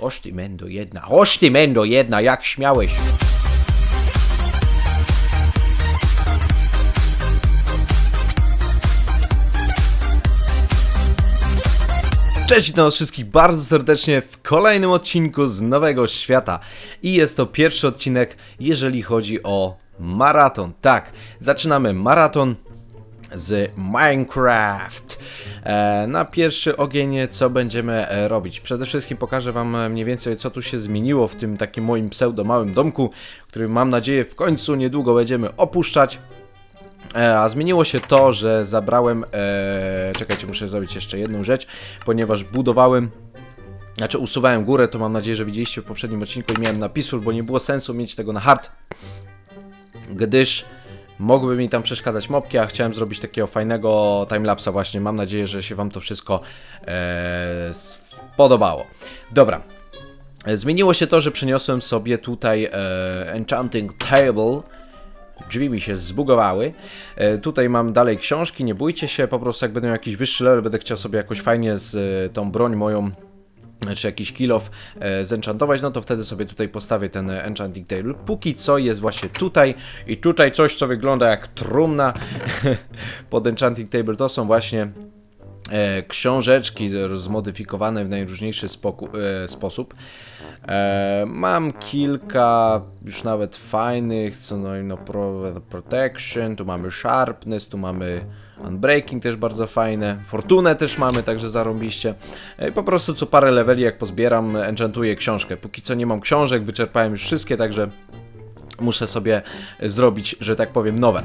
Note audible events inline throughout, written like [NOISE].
Oż ty mendo jedna, oż ty mendo jedna, jak śmiałeś. Cześć, witam wszystkich bardzo serdecznie w kolejnym odcinku z Nowego Świata. I jest to pierwszy odcinek, jeżeli chodzi o maraton. Tak, zaczynamy maraton z Minecraft. E, na pierwszy ogień co będziemy e, robić? Przede wszystkim pokażę wam e, mniej więcej co tu się zmieniło w tym takim moim pseudo małym domku, który mam nadzieję w końcu niedługo będziemy opuszczać. A zmieniło się to, że zabrałem. Czekajcie, muszę zrobić jeszcze jedną rzecz, ponieważ budowałem. Znaczy, usuwałem górę, to mam nadzieję, że widzieliście w poprzednim odcinku i miałem na peaceful, bo nie było sensu mieć tego na hard, gdyż mogłyby mi tam przeszkadzać mopki, a chciałem zrobić takiego fajnego timelapsa właśnie. Mam nadzieję, że się Wam to wszystko e, spodobało. Dobra. Zmieniło się to, że przeniosłem sobie tutaj e, Enchanting Table. Drzwi mi się zbugowały. E, tutaj mam dalej książki, nie bójcie się, po prostu jak będę miał jakiś wyższy level, będę chciał sobie jakoś fajnie z e, tą broń moją czy jakiś kill off e, zenchantować, no to wtedy sobie tutaj postawię ten enchanting table. Póki co jest właśnie tutaj i tutaj coś, co wygląda jak trumna [LAUGHS] pod enchanting table, to są właśnie książeczki z- zmodyfikowane w najróżniejszy e, sposób. E, mam kilka już nawet fajnych, co no, i no pro, protection, tu mamy sharpness, tu mamy unbreaking też bardzo fajne, fortunę też mamy, także zarąbiście. E, po prostu co parę leveli jak pozbieram, enchantuję książkę. Póki co nie mam książek, wyczerpałem już wszystkie, także muszę sobie zrobić, że tak powiem, nowe.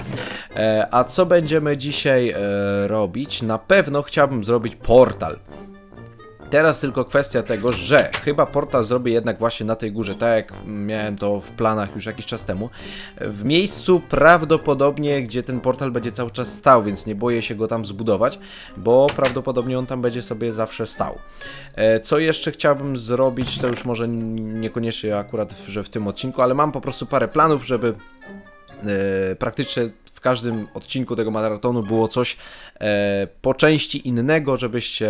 E, a co będziemy dzisiaj e, robić? Na pewno chciałbym zrobić portal. Teraz tylko kwestia tego, że chyba portal zrobię jednak właśnie na tej górze, tak jak miałem to w planach już jakiś czas temu. W miejscu prawdopodobnie, gdzie ten portal będzie cały czas stał, więc nie boję się go tam zbudować, bo prawdopodobnie on tam będzie sobie zawsze stał. E, Co jeszcze chciałbym zrobić, to już może niekoniecznie akurat, że w tym odcinku, ale mam po prostu parę planów, żeby e, praktycznie każdym odcinku tego maratonu było coś e, po części innego, żebyście,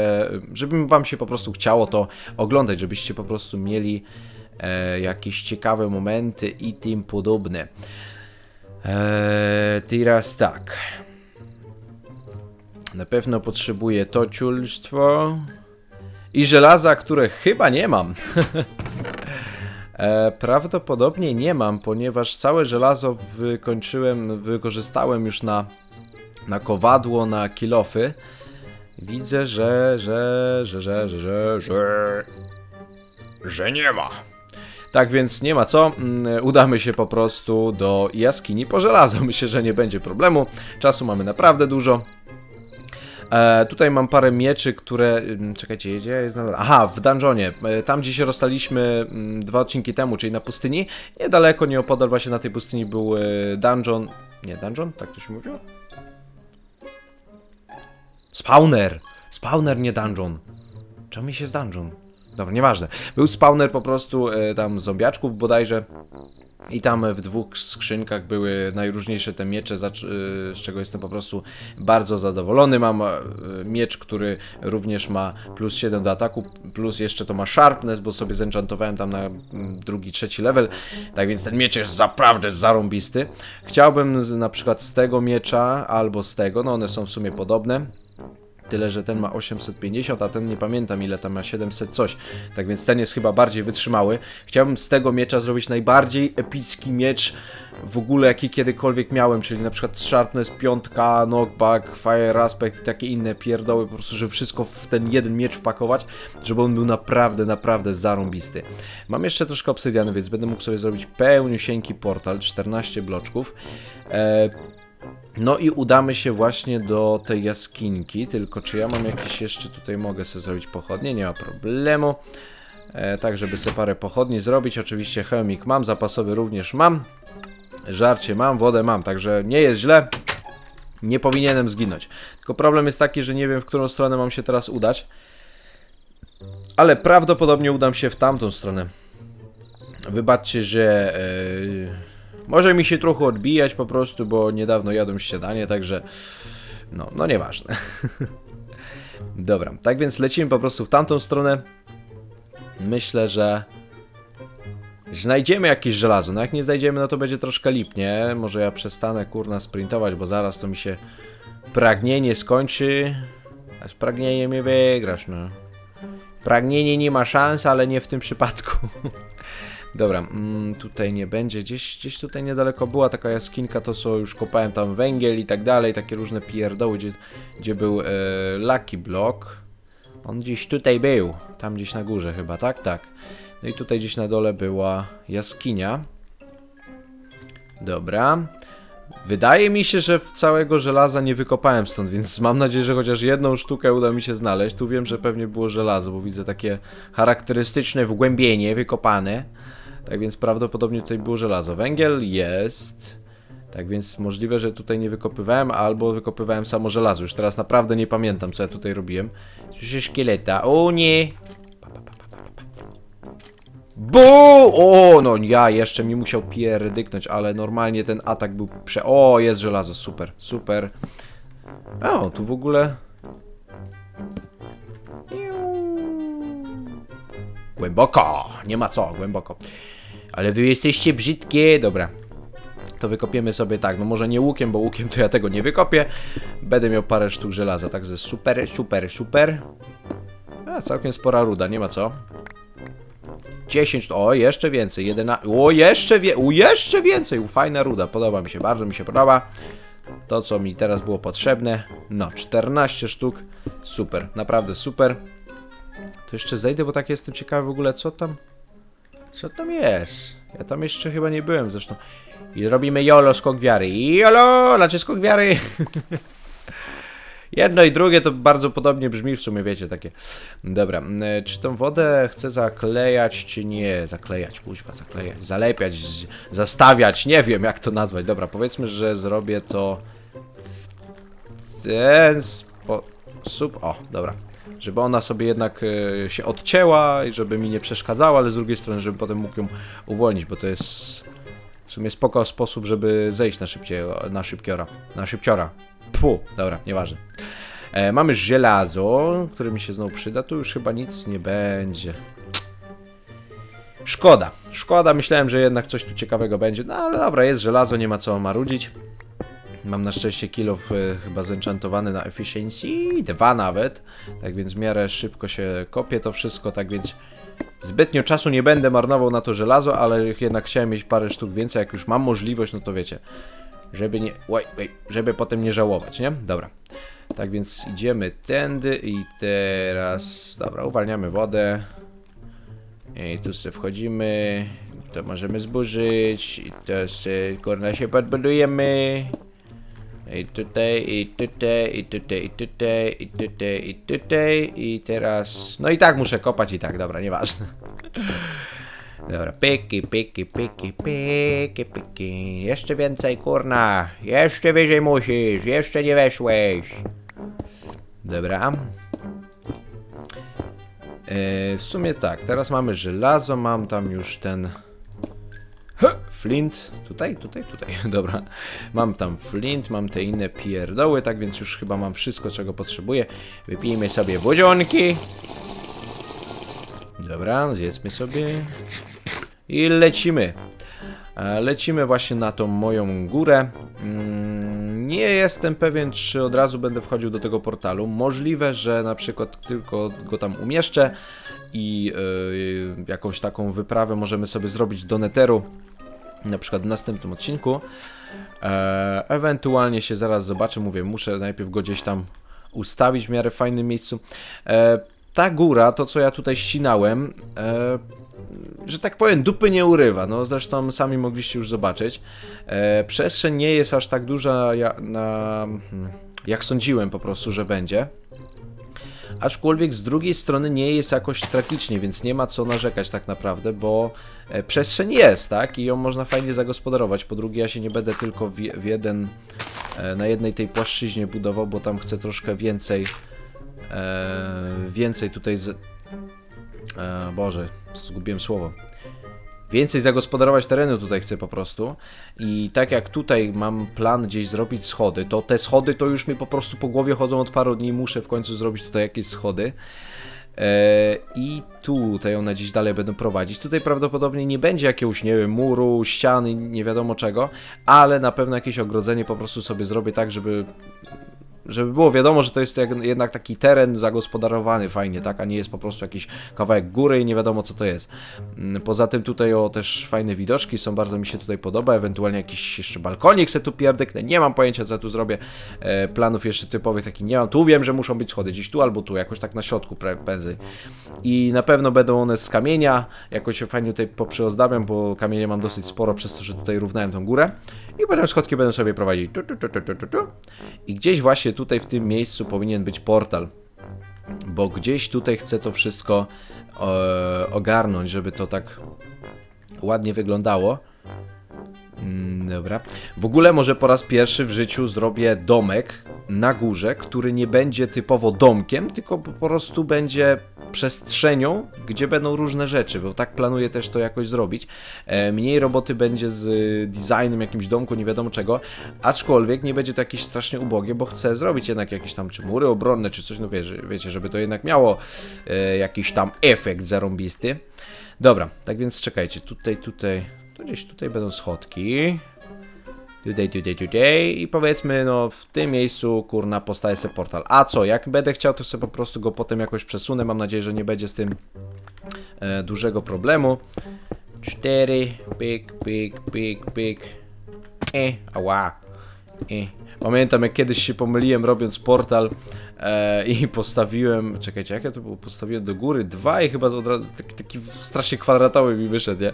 żeby wam się po prostu chciało to oglądać, żebyście po prostu mieli e, jakieś ciekawe momenty i tym podobne. E, teraz tak. Na pewno potrzebuję to ciulstwo i żelaza, które chyba nie mam. [LAUGHS] E, prawdopodobnie nie mam, ponieważ całe żelazo wykończyłem, wykorzystałem już na, na kowadło, na kilofy. Widzę, że, że, że, że, że, że, że, że nie ma. Tak więc nie ma co, mm, udamy się po prostu do jaskini po żelazo. [LAUGHS] Myślę, że nie będzie problemu. Czasu mamy naprawdę dużo. E, tutaj mam parę mieczy, które. ym, Czekajcie, gdzie jest nadal? Aha, w dungeonie. E, tam, gdzie się rozstaliśmy mm, dwa odcinki temu, czyli na pustyni. Niedaleko, nieopodal, właśnie na tej pustyni był e, dungeon. Nie, dungeon? Tak to się mówiło? Spawner! Spawner, nie dungeon. Czemu mi się z dungeon? Dobra, nieważne. Był spawner po prostu e, tam zombiaczków bodajże. I tam w dwóch skrzynkach były najróżniejsze te miecze, y, z czego jestem po prostu bardzo zadowolony. Mam e, miecz, który również ma plus 7 do ataku, plus jeszcze to ma sharpness, bo sobie zenchantowałem tam na mm, drugi, trzeci level. Tak więc ten miecz jest naprawdę zarąbisty. Chciałbym na przykład z tego miecza albo z tego, no one są w sumie podobne. Tyle, że ten ma 850, a ten nie pamiętam ile tam ma 700 coś. Tak więc ten jest chyba bardziej wytrzymały. Chciałbym z tego miecza zrobić najbardziej epicki miecz w ogóle jaki kiedykolwiek miałem, czyli na przykład Sharpness, piątka, knockback, fire aspect i takie inne pierdoły, po prostu żeby wszystko w ten jeden miecz wpakować, żeby on był naprawdę, naprawdę zarąbisty. Mam jeszcze troszkę obsydiany, więc będę mógł sobie zrobić pełniusieńki portal, 14 bloczków. E, no i udamy się właśnie do tej jaskinki, tylko czy ja mam jakieś jeszcze tutaj mogę sobie zrobić pochodnie, nie ma problemu. E, tak, żeby sobie parę pochodni zrobić, oczywiście chemik mam, zapasowy również mam, żarcie mam, wodę mam, także nie jest źle, nie powinienem zginąć. Tylko problem jest taki, że nie wiem w którą stronę mam się teraz udać, ale prawdopodobnie udam się w tamtą stronę. Wybaczcie, że... E, może mi się trochę odbijać po prostu, bo niedawno jadłem śniadanie, także no, no nieważne. [LAUGHS] Dobra, tak więc lecimy po prostu w tamtą stronę. myślę, że znajdziemy jakieś żelazo. No jak nie znajdziemy, no to będzie troszkę lipnie. Może ja przestanę kurna sprintować, bo zaraz to mi się pragnienie skończy. A z pragnieniem nie wygrasz, no. Pragnienie nie ma szans, ale nie w tym przypadku. [LAUGHS] Dobra, mm, tutaj nie będzie. Gdzieś, gdzieś tutaj niedaleko była taka jaskinka, to co już kopałem tam węgiel i tak dalej, takie różne pierdoły, gdzie, gdzie był e, Lucky Block. On gdzieś tutaj był, tam gdzieś na górze chyba, tak? Tak. No i tutaj gdzieś na dole była jaskinia. Dobra. Wydaje mi się, że całego żelaza nie wykopałem stąd, więc [LAUGHS] mam nadzieję, że chociaż jedną sztukę uda mi się znaleźć. Tu wiem, że pewnie było żelazo, bo widzę takie charakterystyczne wgłębienie wykopane. Tak więc prawdopodobnie tutaj było żelazo. Węgiel jest. Tak więc możliwe, że tutaj nie wykopywałem, albo wykopywałem samo żelazo. Już teraz naprawdę nie pamiętam, co ja tutaj robiłem. Słyszę szkieleta. O nie! Bu! O, no ja jeszcze mi musiał pierdyknąć, ale normalnie ten atak był prze... O, jest żelazo, super, super. O, tu w ogóle... Głęboko, nie ma co, głęboko. Ale wy jesteście brzydkie, dobra. To wykopiemy sobie tak, no może nie łukiem, bo łukiem to ja tego nie wykopię. Będę miał parę sztuk żelaza, także super, super, super. A, całkiem spora ruda, nie ma co. 10, o jeszcze więcej, 11, o jeszcze, wie, o jeszcze więcej, u, fajna ruda, podoba mi się, bardzo mi się podoba. To co mi teraz było potrzebne, no 14 sztuk, super, naprawdę super. To jeszcze zejdę, bo tak jestem ciekawy w ogóle co tam, co tam jest. Ja tam jeszcze chyba nie byłem zresztą. I robimy YOLO skok wiary. YOLO, znaczy skok wiary. [LAUGHS] Jedno i drugie to bardzo podobnie brzmi w sumie, wiecie, takie. Dobra, czy tą wodę chcę zaklejać, czy nie? Zaklejać, kuźwa, zaklejać, zalepiać, zastawiać, nie wiem jak to nazwać. Dobra, powiedzmy, że zrobię to w ten sposób. O, dobra. Żeby ona sobie jednak e, się odcięła i żeby mi nie przeszkadzała, ale z drugiej strony, żeby potem mógł ją uwolnić, bo to jest w sumie spoko sposób, żeby zejść na szybciej, na szybkiora, na szybciora. Pu, dobra, nieważne. E, mamy żelazo, które mi się znowu przyda. Tu już chyba nic nie będzie. Szkoda, szkoda. Myślałem, że jednak coś tu ciekawego będzie. No ale dobra, jest żelazo, nie ma co marudzić. Mam na szczęście kilo e, chyba zenchantowany na efficiency, dwa nawet. Tak więc w miarę szybko się kopie to wszystko, tak więc zbytnio czasu nie będę marnował na to żelazo, ale jednak chciałem mieć parę sztuk więcej, jak już mam możliwość, no to wiecie, żeby nie, wait, wait, żeby potem nie żałować, nie? Dobra. Tak więc idziemy tędy i teraz, dobra, uwalniamy wodę. I tu sobie wchodzimy, to możemy zburzyć i to sobie, kurna, się podbudujemy. I tutaj, i tutaj, i tutaj, i tutaj, i tutaj, i tutaj, i teraz... No i tak muszę kopać i tak, dobra, nieważne. [LAUGHS] Dobra, piki, piki, piki, piki, piki. Jeszcze więcej, kurna. Jeszcze wyżej musisz, jeszcze nie weszłeś. Dobra. E, w sumie tak, teraz mamy żelazo, mam tam już ten... Flint, tutaj, tutaj, tutaj, [LAUGHS] dobra. Mam tam flint, mam te inne pierdoły, tak więc już chyba mam wszystko, czego potrzebuję. Wypijmy sobie budzionki. Dobra, zjedzmy sobie. I lecimy. E, Lecimy właśnie na tą moją górę. Mm, Nie jestem pewien, czy od razu będę wchodził do tego portalu. Możliwe, że na przykład tylko go tam umieszczę i e, jakąś taką wyprawę możemy sobie zrobić do Netheru. Na przykład w następnym odcinku. E, ewentualnie się zaraz zobaczę. Mówię, muszę najpierw go gdzieś tam ustawić w miarę fajnym miejscu. E, ta góra, to co ja tutaj ścinałem, e, że tak powiem, dupy nie urywa. No zresztą sami mogliście już zobaczyć. Przestrzeń nie jest aż tak duża, ja, na, hmm, jak sądziłem po prostu, że będzie. Aczkolwiek z drugiej strony nie jest jakoś tragicznie, więc nie ma co narzekać tak naprawdę, bo e, przestrzeń jest, tak? I ją można fajnie zagospodarować. Po drugie, ja się nie będę tylko w, jeden, e, na jednej tej płaszczyźnie budował, bo tam chcę troszkę więcej, e, więcej tutaj z... Boże, zgubiłem słowo. Więcej zagospodarować terenu tutaj chcę po prostu. I tak jak tutaj mam plan gdzieś zrobić schody, to te schody to już mi po prostu po głowie chodzą od paru dni. Muszę w końcu zrobić tutaj jakieś schody. E, I tutaj one gdzieś dalej będą prowadzić. Tutaj prawdopodobnie nie będzie jakiegoś, nie wiem, muru, ściany, nie wiadomo czego, ale na pewno jakieś ogrodzenie po prostu sobie zrobię tak, żeby żeby było wiadomo, że to jest jednak taki teren zagospodarowany fajnie, tak, a nie jest po prostu jakiś kawałek góry i nie wiadomo co to jest. Mm, Poza tym tutaj o też fajne widoczki są, bardzo mi się tutaj podoba, ewentualnie jakiś jeszcze balkonik se tu pierdyknę, nie mam pojęcia co tu zrobię, e, planów jeszcze typowych takich nie mam, tu wiem, że muszą być schody gdzieś tu albo tu, jakoś tak na środku prędzej. I na pewno będą one z kamienia, jakoś fajnie tutaj poprzyozdabiam, bo kamienie mam dosyć sporo przez to, że tutaj równałem tą górę. I potem schodki będą sobie prowadzić. Tu, tu, tu, tu, tu, tu. i gdzieś właśnie tutaj w tym miejscu powinien być portal, bo gdzieś tutaj chcę to wszystko e, ogarnąć, żeby to tak ładnie wyglądało. Mm, Dobra. W ogóle może po raz pierwszy w życiu zrobię domek na górze, który nie będzie typowo domkiem, tylko po prostu będzie przestrzenią, gdzie będą różne rzeczy, bo tak planuję też to jakoś zrobić. E, mniej roboty będzie z designem jakimś domku, nie wiadomo czego, aczkolwiek nie będzie to jakieś strasznie ubogie, bo chcę zrobić jednak jakieś tam czy mury obronne, czy coś, no wiecie, wiecie żeby to jednak miało e, jakiś tam efekt zarąbisty. Dobra, tak więc czekajcie, tutaj, tutaj, to gdzieś tutaj będą schodki. Tutaj, tutaj, tutaj i powiedzmy, no w tym miejscu, kurna, postaje sobie portal. A co, jak będę chciał, to sobie po prostu go potem jakoś przesunę. Mam nadzieję, że nie będzie z tym e, dużego problemu. Cztery, pyk, pyk, pyk, pyk. E, ała. E. Pamiętam, jak kiedyś się pomyliłem robiąc portal e, i postawiłem, czekajcie, jak ja to było? Postawiłem do góry dwa i chyba od razu taki, taki strasznie kwadratowy mi wyszedł, nie?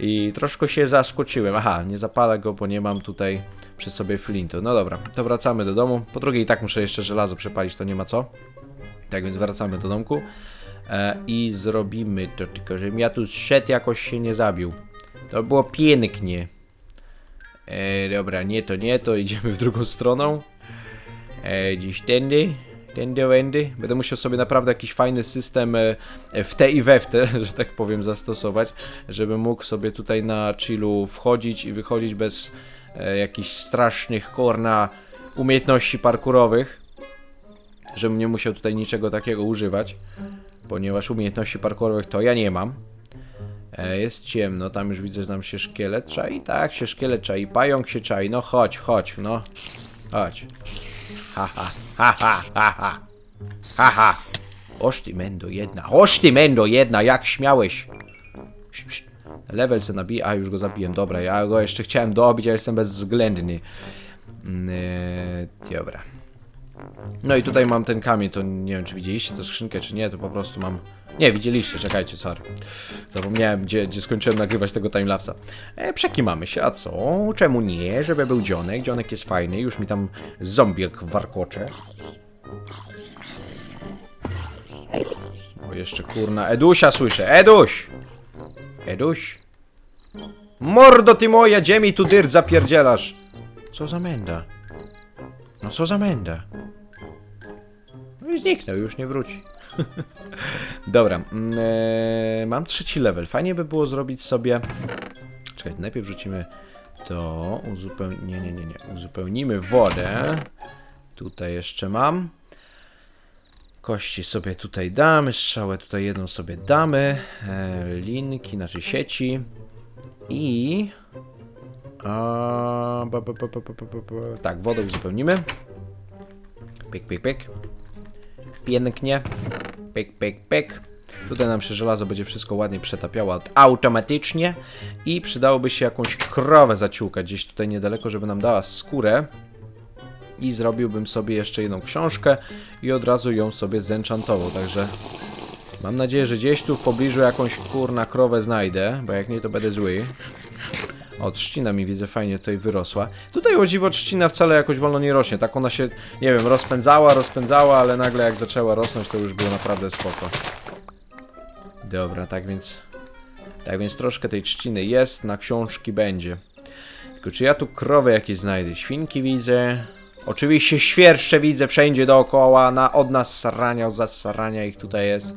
I troszkę się zaszkociłem. Aha, nie zapalę go, bo nie mam tutaj przy sobie flintu. No dobra, to wracamy do domu. Po drugie i tak muszę jeszcze żelazo przepalić, to nie ma co. Tak więc wracamy do domku e, i zrobimy to, tylko żebym ja tu szedł jakoś się nie zabił. To było pięknie. E, dobra, nie to, nie to, idziemy w drugą stroną. E, dziś tędy, tędy, wędy. Będę musiał sobie naprawdę jakiś fajny system e, w te i we w te, [LAUGHS] że tak powiem, zastosować, żebym mógł sobie tutaj na chillu wchodzić i wychodzić bez e, jakichś strasznych korna umiejętności parkurowych. Żebym nie musiał tutaj niczego takiego używać, ponieważ umiejętności parkurowych to ja nie mam. E, jest ciemno, tam już widzę, że nam się szkielet czai. Tak, się szkielet czai, pająk się czai. No chodź, chodź, no. Chodź. Ha, ha, ha, ha, ha, ha. Ha, mendo jedna, oż ty mendo jedna, jak śmiałeś. Level se nabija, a już go zabiłem, dobra, ja go jeszcze chciałem dobić, a jestem bezwzględny. E, dobra. No i tutaj mam ten kamień, to nie wiem czy widzieliście tę skrzynkę czy nie, to po prostu mam... Nie, widzieliście, czekajcie, sorry. Zapomniałem, gdzie, gdzie skończyłem nagrywać tego timelapsa. E, przekimamy się, a co? Czemu nie? Żeby był dzionek, dzionek jest fajny, już mi tam zombiek warkocze. O, jeszcze kurna, Edusia słyszę, Eduś! Eduś? Mordo ty moja, gdzie mi tu dyrt zapierdzielasz? Co za menda? No co za menda? Zniknął, już nie wróci. [LAUGHS] Dobra, e, mam trzeci level. Fajnie by było zrobić sobie... Czekaj, najpierw rzucimy to, uzupeł... nie, nie, nie, nie, uzupełnimy wodę. Tutaj jeszcze mam. Kości sobie tutaj damy, strzałę tutaj jedną sobie damy, e, linki, znaczy sieci i... A, ba, ba, ba, ba, ba, ba, ba. Tak, wodę uzupełnimy. Pyk, pyk, pyk. Pięknie. Pyk, pyk, pyk. Tutaj nam się żelazo będzie wszystko ładnie przetapiało automatycznie. I przydałoby się jakąś krowę zaciukać gdzieś tutaj niedaleko, żeby nam dała skórę. I zrobiłbym sobie jeszcze jedną książkę i od razu ją sobie zenchantował, także... Mam nadzieję, że gdzieś tu w pobliżu jakąś kurna krowę znajdę, bo jak nie to będę zły. O, trzcina mi widzę fajnie tutaj wyrosła. Tutaj o dziwo trzcina wcale jakoś wolno nie rośnie. Tak ona się, nie wiem, rozpędzała, rozpędzała, ale nagle jak zaczęła rosnąć, to już było naprawdę spoko. Dobra, tak więc... Tak więc troszkę tej trzciny jest, na książki będzie. Tylko czy ja tu krowy jakieś znajdę? Świnki widzę. Oczywiście świerszcze widzę wszędzie dookoła, na, od nas sarania, od zasarania ich tutaj jest.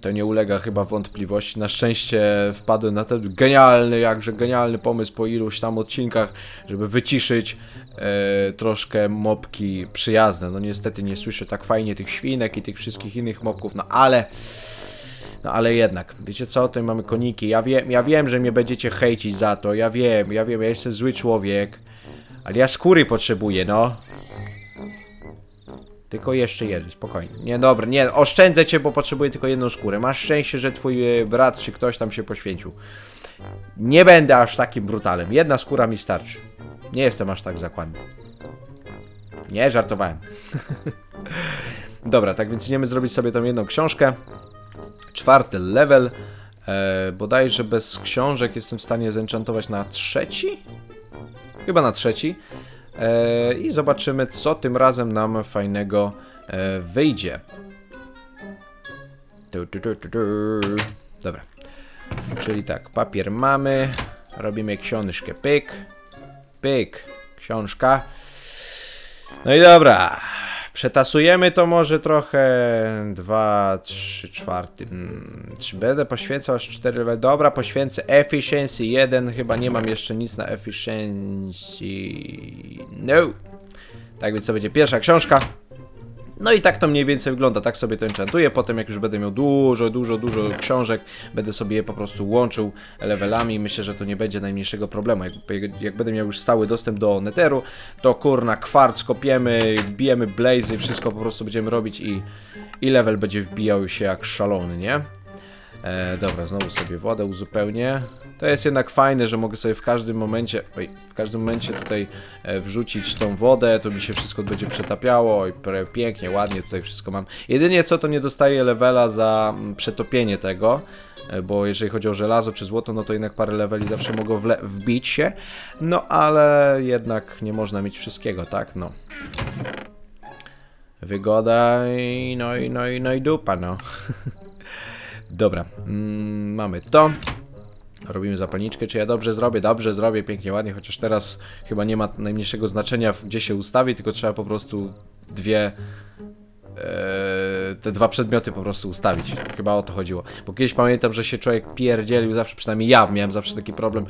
To nie ulega chyba wątpliwości. Na szczęście wpadłem na ten genialny, jakże genialny pomysł po iluś tam odcinkach, żeby wyciszyć e, troszkę mopki przyjazne. No niestety nie słyszę tak fajnie tych świnek i tych wszystkich innych mopków, no ale... No ale jednak, wiecie co, tutaj mamy koniki. Ja wiem, ja wiem, że mnie będziecie hejcić za to. Ja wiem, ja wiem, ja jestem zły człowiek. Ale ja skóry potrzebuję, no. Tylko jeszcze jeden, spokojnie. Nie, dobra, nie, oszczędzę cię, bo potrzebuję tylko jedną skórę. Masz szczęście, że twój e, brat czy ktoś tam się poświęcił. Nie będę aż takim brutalem. Jedna skóra mi starczy. Nie jestem aż tak zakładny. Nie, żartowałem. [LAUGHS] Dobra, tak więc idziemy zrobić sobie tą jedną książkę. Czwarty level. E, bodajże bez książek jestem w stanie zenchantować na trzeci? Chyba na trzeci. E, I zobaczymy, co tym razem nam fajnego e, wyjdzie. Dobra. Czyli tak, papier mamy. Robimy książkę. Pyk. Pyk. Książka. No i dobra. Przetasujemy to może trochę. 2, 3, czwarty. Hmm. Czy będę poświęcał aż 4 level? Dobra, poświęcę efficiency 1. Chyba nie mam jeszcze nic na efficiency. No. Tak więc to będzie pierwsza książka. No i tak to mniej więcej wygląda, tak sobie to enchantuję, potem jak już będę miał dużo, dużo, dużo książek, będę sobie je po prostu łączył levelami, myślę, że to nie będzie najmniejszego problemu, jak, jak będę miał już stały dostęp do Netheru, to kurna, kwarc kopiemy, bijemy blazy, wszystko po prostu będziemy robić i, i level będzie wbijał się jak szalony, nie? E, dobra, znowu sobie wodę uzupełnię. To jest jednak fajne, że mogę sobie w każdym momencie, oj, w każdym momencie tutaj e, wrzucić tą wodę, to mi się wszystko będzie przetapiało i pięknie, ładnie tutaj wszystko mam. Jedynie co, to nie dostaję levela za mm, przetopienie tego, e, bo jeżeli chodzi o żelazo czy złoto, no to jednak parę leveli zawsze mogą wbić się, no ale jednak nie można mieć wszystkiego, tak, no. Wygoda i no i no i no i dupa, no. [LAUGHS] Dobra, mm, mamy to. Robimy zapalniczkę, czy ja dobrze zrobię? Dobrze zrobię, pięknie, ładnie, chociaż teraz chyba nie ma najmniejszego znaczenia, gdzie się ustawi, tylko trzeba po prostu dwie, e, te dwa przedmioty po prostu ustawić. Chyba o to chodziło. Bo kiedyś pamiętam, że się człowiek pierdzielił zawsze, przynajmniej ja miałem zawsze taki problem.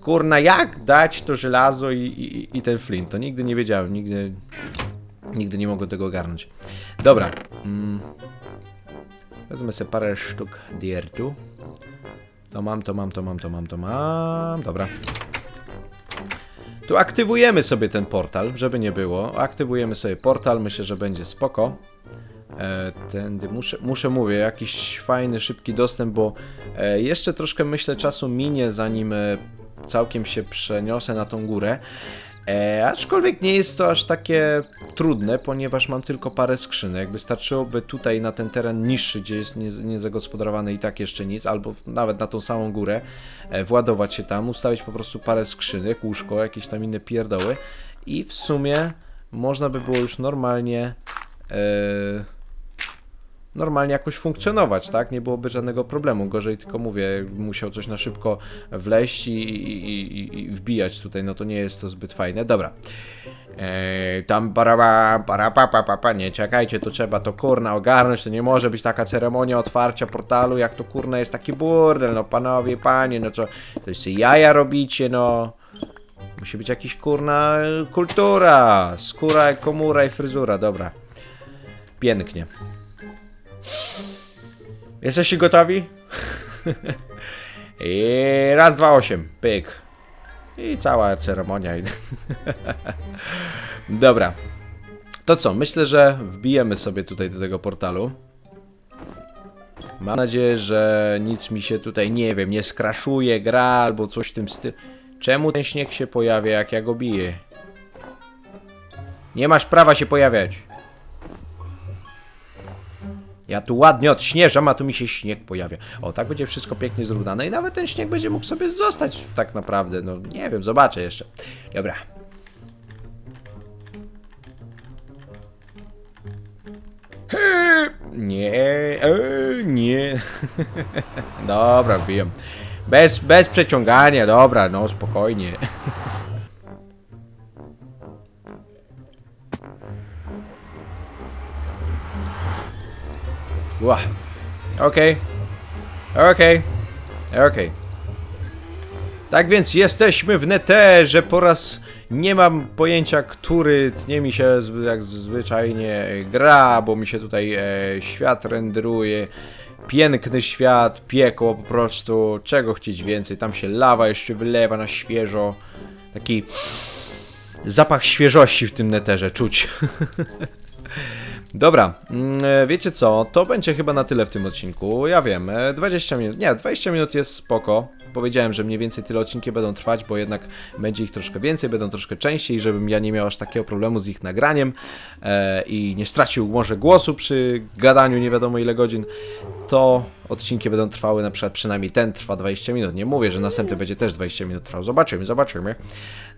Kurna, jak dać to żelazo i, i, i ten flint? To nigdy nie wiedziałem, nigdy, nigdy nie mogłem tego ogarnąć. Dobra. Mm. Wezmę sobie parę sztuk diertu. To mam, to mam, to mam, to mam, to mam. Dobra. Tu aktywujemy sobie ten portal, żeby nie było. Aktywujemy sobie portal, myślę, że będzie spoko. E, tędy muszę, muszę mówię, jakiś fajny, szybki dostęp, bo e, jeszcze troszkę myślę czasu minie, zanim e, całkiem się przeniosę na tą górę. E, aczkolwiek nie jest to aż takie trudne, ponieważ mam tylko parę skrzynek. Wystarczyłoby tutaj na ten teren niższy, gdzie jest nie- niezagospodarowany i tak jeszcze nic, albo nawet na tą samą górę, e, władować się tam, ustawić po prostu parę skrzynek, łóżko, jakieś tam inne pierdoły i w sumie można by było już normalnie e, normalnie jakoś funkcjonować, tak? Nie byłoby żadnego problemu. Gorzej tylko mówię, musiał coś na szybko wleźć i, i, i, i wbijać tutaj, no to nie jest to zbyt fajne. Dobra. Eee, tam paraba, parapa, pa, pa, pa, nie, czekajcie, to trzeba to kurna ogarnąć, to nie może być taka ceremonia otwarcia portalu, jak to kurna jest taki burdel, no panowie, panie, no co, to się jaja robicie, no. Musi być jakiś kurna kultura, skóra, komura i fryzura, dobra. Pięknie. Jesteście gotowi? I raz, dwa, osiem. Pyk. I cała ceremonia. [LAUGHS] Dobra. To co? Myślę, że wbijemy sobie tutaj do tego portalu. Mam nadzieję, że nic mi się tutaj, nie wiem, nie skraszuje, gra albo coś w tym stylu. Czemu ten śnieg się pojawia, jak ja go biję? Nie masz prawa się pojawiać. Ja tu ładnie odśnieżam, a tu mi się śnieg pojawia. O, tak będzie wszystko pięknie zrównane i nawet ten śnieg będzie mógł sobie zostać tak naprawdę. No, nie wiem, zobaczę jeszcze. Dobra. Nie, e, nie. [LAUGHS] Dobra, wbijam. Bez, bez przeciągania, dobra, no spokojnie. [LAUGHS] Ła. Okej. Okej, okej. Tak więc jesteśmy w neterze po raz... Nie mam pojęcia, który tnie mi się jak zwyczajnie gra, bo mi się tutaj e, świat renderuje. Piękny świat, piekło po prostu. Czego chcieć więcej? Tam się lawa jeszcze wylewa na świeżo. Taki zapach świeżości w tym neterze czuć. [LAUGHS] Dobra, mm, e, wiecie co, to będzie chyba na tyle w tym odcinku, ja wiem, e, 20 minut, nie, 20 minut jest spoko, powiedziałem, że mniej więcej tyle odcinki będą trwać, bo jednak będzie ich troszkę więcej, będą troszkę częściej, żebym ja nie miał aż takiego problemu z ich nagraniem e, i nie stracił może głosu przy gadaniu nie wiadomo ile godzin, to odcinki będą trwały, na przykład przynajmniej ten trwa 20 minut, nie mówię, że następny będzie też 20 minut trwał, zobaczymy, zobaczymy.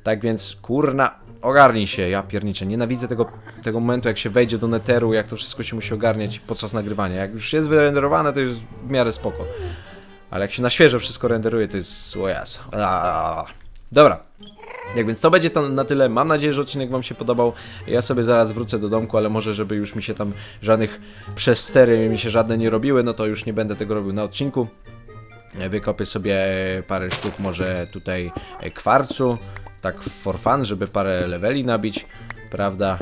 Tak więc, kurna, ogarnij się, ja pierniczę, nienawidzę tego, tego momentu, jak się wejdzie do neteru, jak to wszystko się musi ogarniać podczas nagrywania. Jak już jest wyrenderowane, to jest w miarę spoko. Ale jak się na świeżo wszystko renderuje, to jest... o. Aaaa. Dobra. Jak więc to będzie to na tyle. Mam nadzieję, że odcinek Wam się podobał. Ja sobie zaraz wrócę do domku, ale może, żeby już mi się tam żadnych przestery mi się żadne nie robiły, no to już nie będę tego robił na odcinku. Wykopię sobie parę sztuk może tutaj kwarcu, tak for fun, żeby parę leveli nabić, prawda?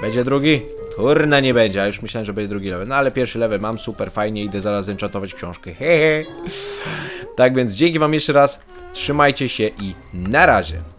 Będzie drugi? Kurna nie będzie, a już myślałem, że będzie drugi level. No ale pierwszy level mam, super, fajnie, idę zaraz enchantować książkę. Hehe. Tak więc dzięki wam jeszcze raz, trzymajcie się i na razie.